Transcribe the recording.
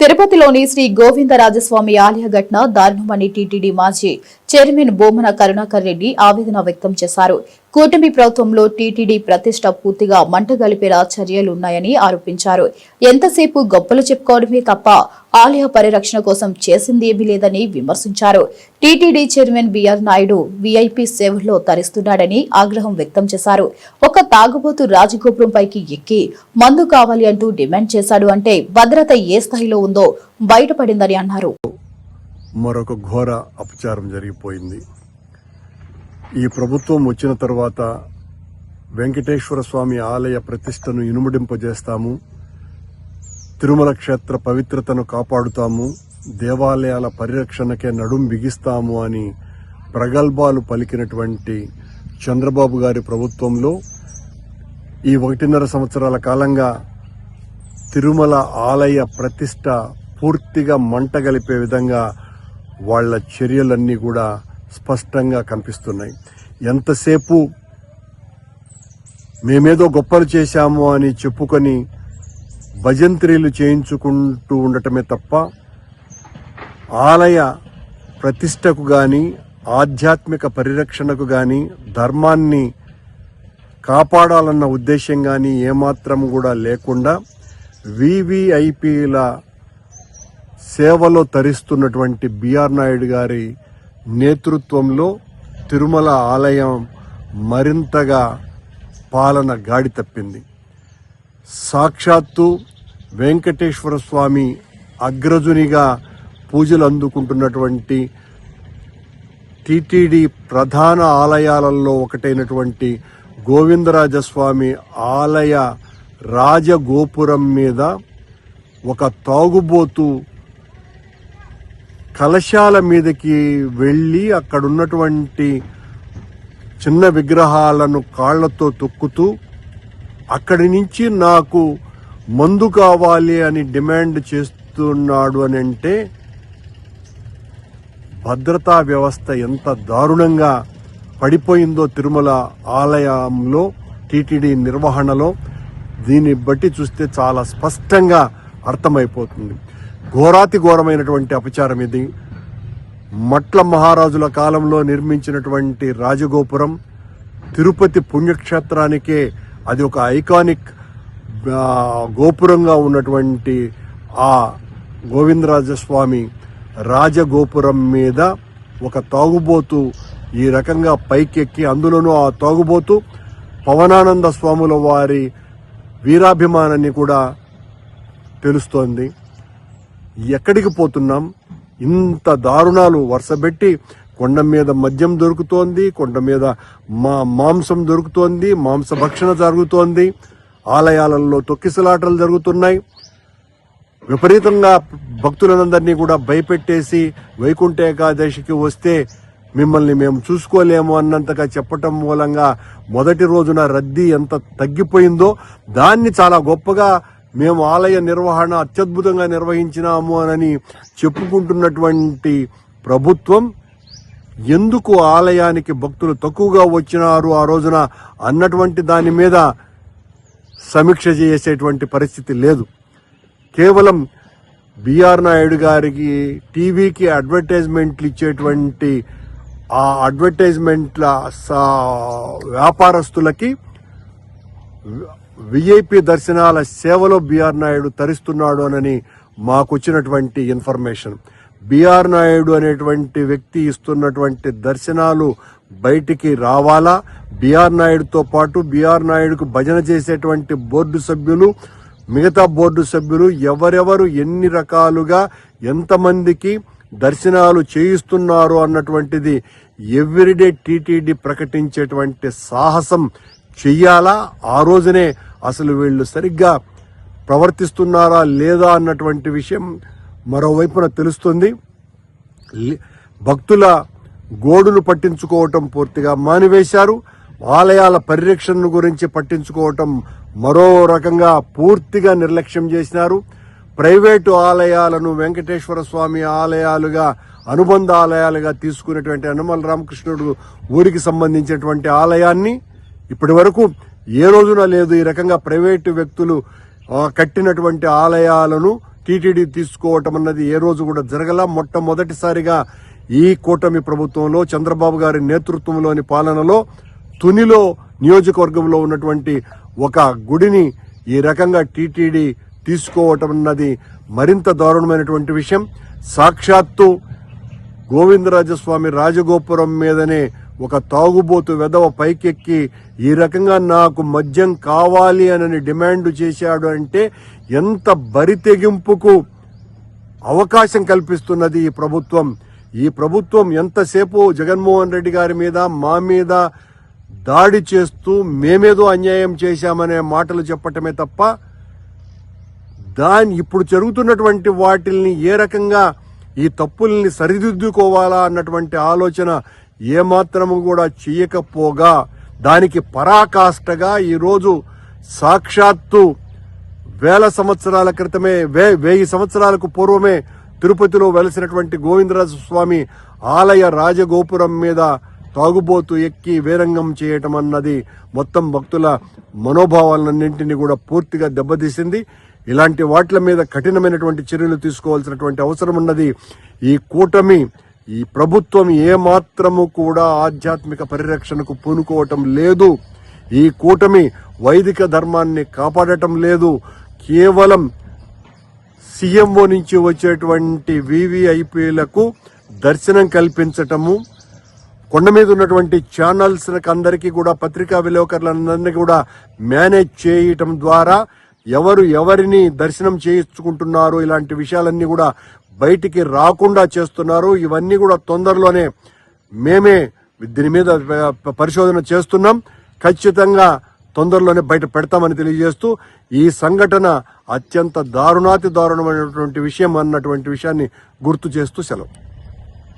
తిరుపతిలోని శ్రీ గోవిందరాజస్వామి ఆలయ ఘటన దారుణమని టీటీడీ మాజీ చైర్మన్ బోమన కరుణాకర్ రెడ్డి ఆవేదన వ్యక్తం చేశారు. కూటమి ప్రభుత్వంలో టీటీడీ ప్రతిష్ట పూర్తిగా మంటగలిపేలా చర్యలున్నాయని ఆరోపించారు. ఎంతసేపు గొప్పలు చెప్పుకోవడమే తప్ప ఆలయ పరిరక్షణ కోసం చేసింది ఏమీ లేదని విమర్శించారు. TTD chairman B R Naidu VIP సేవల్లో తరిస్తున్నాడని ఆగ్రహం వ్యక్తం చేశారు. ఒక తాగుబోతు రాజగోపురం పైకి ఎక్కి మందు కావాలి అంటూ డిమాండ్ చేశాడు అంటే భద్రత ఏ స్థాయిలో ఉందో బయటపడిందని అన్నారు. మరొక ఘోర అపచారం జరిగిపోయింది. ఈ ప్రభుత్వం వచ్చిన తర్వాత వెంకటేశ్వర స్వామి ఆలయ ప్రతిష్టను ఇనుమడింపజేస్తాము. తిరుమల క్షేత్ర పవిత్రతను కాపాడుతాము. దేవాలయాల పరిరక్షణకే నడుం బిగిస్తాము అని ప్రగల్భాలు పలికినటువంటి చంద్రబాబు గారి ప్రభుత్వంలో ఈ ఒకటిన్నర సంవత్సరాల కాలంగా తిరుమల ఆలయ ప్రతిష్ట పూర్తిగా మంటగలిపే విధంగా వాళ్ళ చర్యలన్నీ కూడా స్పష్టంగా కనిపిస్తున్నాయి. ఎంతసేపు మేమేదో గొప్పలు చేశాము అని చెప్పుకొని భజంత్రీలు చేయించుకుంటూ ఉండటమే తప్ప ఆలయ ప్రతిష్టకు కానీ ఆధ్యాత్మిక పరిరక్షణకు కానీ ధర్మాన్ని కాపాడాలన్న ఉద్దేశం కానీ ఏమాత్రం కూడా లేకుండా వివిఐపీల సేవలో తరిస్తున్నటువంటి బిఆర్ నాయుడు గారి నేతృత్వంలో తిరుమల ఆలయం మరింతగా పాలన గాడి తప్పింది. సాక్షాత్తు వెంకటేశ్వర స్వామి అగ్రజునిగా పూజలు అందుకుంటున్నటువంటి టిటిడి ప్రధాన ఆలయాలలో ఒకటైనటువంటి గోవిందరాజస్వామి ఆలయ రాజగోపురం మీద ఒక తాగుబోతు కలశాల మీదకి వెళ్ళి అక్కడున్నటువంటి చిన్న విగ్రహాలను కాళ్ళతో తొక్కుతూ అక్కడి నుంచి నాకు మందు కావాలి అని డిమాండ్ చేస్తున్నాడు అని అంటే భద్రతా వ్యవస్థ ఎంత దారుణంగా పడిపోయిందో తిరుమల ఆలయంలో టీటీడీ నిర్వహణలో దీన్ని బట్టి చూస్తే చాలా స్పష్టంగా అర్థమైపోతుంది. ఘోరాతి ఘోరమైనటువంటి అపచారం ఇది. మట్ల మహారాజుల కాలంలో నిర్మించినటువంటి రాజగోపురం తిరుపతి పుణ్యక్షేత్రానికే అది ఒక ఐకానిక్ గోపురంగా ఉన్నటువంటి ఆ గోవిందరాజస్వామి రాజగోపురం మీద ఒక తాగుబోతు ఈ రకంగా పైకెక్కి అందులోనూ ఆ తాగుబోతు పవనానంద స్వాముల వారి వీరాభిమానాన్ని కూడా తెలుస్తోంది. ఎక్కడికి పోతున్నాం? ఇంత దారుణాలు వరుసబెట్టి కొండ మీద మద్యం దొరుకుతోంది కొండ మీద మా మాంసం దొరుకుతోంది మాంస భక్షణ జరుగుతోంది ఆలయాలలో తొక్కిసలాటలు జరుగుతున్నాయి. విపరీతంగా భక్తులందరినీ కూడా భయపెట్టేసి వైకుంఠ ఏకాదశికి వస్తే మిమ్మల్ని మేము చూసుకోలేము అన్నంతగా చెప్పటం మూలంగా మొదటి రోజున రద్దీ ఎంత తగ్గిపోయిందో దాన్ని చాలా గొప్పగా మేము ఆలయ నిర్వహణ అత్యద్భుతంగా నిర్వహించినాము అని చెప్పుకుంటున్నటువంటి ప్రభుత్వం ఎందుకు ఆలయానికి భక్తులు తక్కువగా వచ్చినారు ఆ రోజున అన్నటువంటి దాని మీద సమీక్ష చేసేటువంటి పరిస్థితి లేదు. కేవలం బిఆర్ నాయుడు గారికి టీవీకి అడ్వర్టైజ్మెంట్లు ఇచ్చేటువంటి ఆ అడ్వర్టైజ్మెంట్ల సా- వ్యాపారస్తులకి విఐపి దర్శనాల సేవలో బీఆర్ నాయుడు తరిస్తున్నాడు అని మాకు వచ్చినటువంటి ఇన్ఫర్మేషన్ బీఆర్ నాయుడు అనేటువంటి వ్యక్తి ఇస్తున్నటువంటి దర్శనాలు బయటికి రావాలా? బీఆర్ నాయుడుతో పాటు బీఆర్ నాయుడుకు భజన చేసేటువంటి బోర్డు సభ్యులు మిగతా బోర్డు సభ్యులు ఎవరెవరు ఎన్ని రకాలుగా ఎంతమందికి దర్శనాలు చేయిస్తున్నారు అన్నటువంటిది ఎవ్రీడే టీటీడీ ప్రకటించేటువంటి సాహసం చెయ్యాలా? ఆ రోజునే అసలు వీళ్ళు సరిగ్గా ప్రవర్తిస్తున్నారా లేదా అన్నటువంటి విషయం మరోవైపున తెలుస్తుంది. భక్తుల గోడును పట్టించుకోవటం పూర్తిగా మానివేశారు. ఆలయాల పరిరక్షణను గురించి పట్టించుకోవటం మరో రకంగా పూర్తిగా నిర్లక్ష్యం చేసినారు. ప్రైవేటు ఆలయాలను వెంకటేశ్వర స్వామి ఆలయాలుగా అనుబంధ ఆలయాలుగా తీసుకునేటువంటి అనుమల రామకృష్ణుడు ఊరికి సంబంధించినటువంటి ఆలయాన్ని ఇప్పటి వరకు ఏ రోజున లేదు ఈ రకంగా ప్రైవేటు వ్యక్తులు కట్టినటువంటి ఆలయాలను టీటీడీ తీసుకోవటం అన్నది ఏ రోజు కూడా జరగల. మొట్టమొదటిసారిగా ఈ కూటమి ప్రభుత్వంలో చంద్రబాబు గారి నేతృత్వంలోని పాలనలో తునిలో నియోజకవర్గంలో ఉన్నటువంటి ఒక గుడిని ఈ రకంగా టీటీడీ తీసుకోవటం అన్నది మరింత దారుణమైనటువంటి విషయం. సాక్షాత్తు గోవిందరాజస్వామి రాజగోపురం మీదనే ఒక తాగుబోతు వెధవ పైకెక్కి ఈ రకంగా నాకు మద్యం కావాలి అని డిమాండ్ చేశాడు అంటే ఎంత బరితెగింపుకు అవకాశం కల్పిస్తున్నది ఈ ప్రభుత్వం. ఈ ప్రభుత్వం ఎంతసేపు జగన్మోహన్ రెడ్డి గారి మీద మా మీద దాడి చేస్తూ మేమేదో అన్యాయం చేశామనే మాటలు చెప్పటమే తప్ప దాని ఇప్పుడు జరుగుతున్నటువంటి వాటిల్ని ఏ రకంగా ఈ తప్పుల్ని సరిదిద్దుకోవాలా అన్నటువంటి ఆలోచన ఏమాత్రము కూడా చేయకపోగా దానికి పరాకాష్ఠగా ఈరోజు సాక్షాత్తు వేల సంవత్సరాల క్రితమే వే వెయ్యి సంవత్సరాలకు పూర్వమే తిరుపతిలో వెలసినటువంటి గోవిందరాజ స్వామి ఆలయ రాజగోపురం మీద తాగుబోతు ఎక్కి వీరంగం చేయటం అన్నది మొత్తం భక్తుల మనోభావాలన్నింటినీ కూడా పూర్తిగా దెబ్బతీసింది. ఇలాంటి వాట్ల మీద కఠినమైనటువంటి చర్యలు తీసుకోవాల్సినటువంటి అవసరం ఉన్నది ఈ కూటమి. ఈ ప్రభుత్వం ఏమాత్రము కూడా ఆధ్యాత్మిక పరిరక్షణకు పూనుకోవటం లేదు. ఈ కూటమి వైదిక ధర్మాన్ని కాపాడటం లేదు. కేవలం సీఎంఓ నుంచి వచ్చేటువంటి వివిఐపీలకు దర్శనం కల్పించటము కొండ మీద ఉన్నటువంటి ఛానల్స్ అందరికీ కూడా పత్రికా విలేకరులందరినీ కూడా మేనేజ్ చేయటం ద్వారా ఎవరు ఎవరిని దర్శనం చేయించుకుంటున్నారు ఇలాంటి విషయాలన్నీ కూడా బయటికి రాకుండా చేస్తున్నారు. ఇవన్నీ కూడా తొందరలోనే మేమే దీని మీద పరిశోధన చేస్తున్నాం. ఖచ్చితంగా తొందరలోనే బయట పెడతామని తెలియజేస్తూ ఈ సంఘటన అత్యంత దారుణాతి దారుణమైనటువంటి విషయం అన్నటువంటి విషయాన్ని గుర్తు చేస్తూ సెలవు.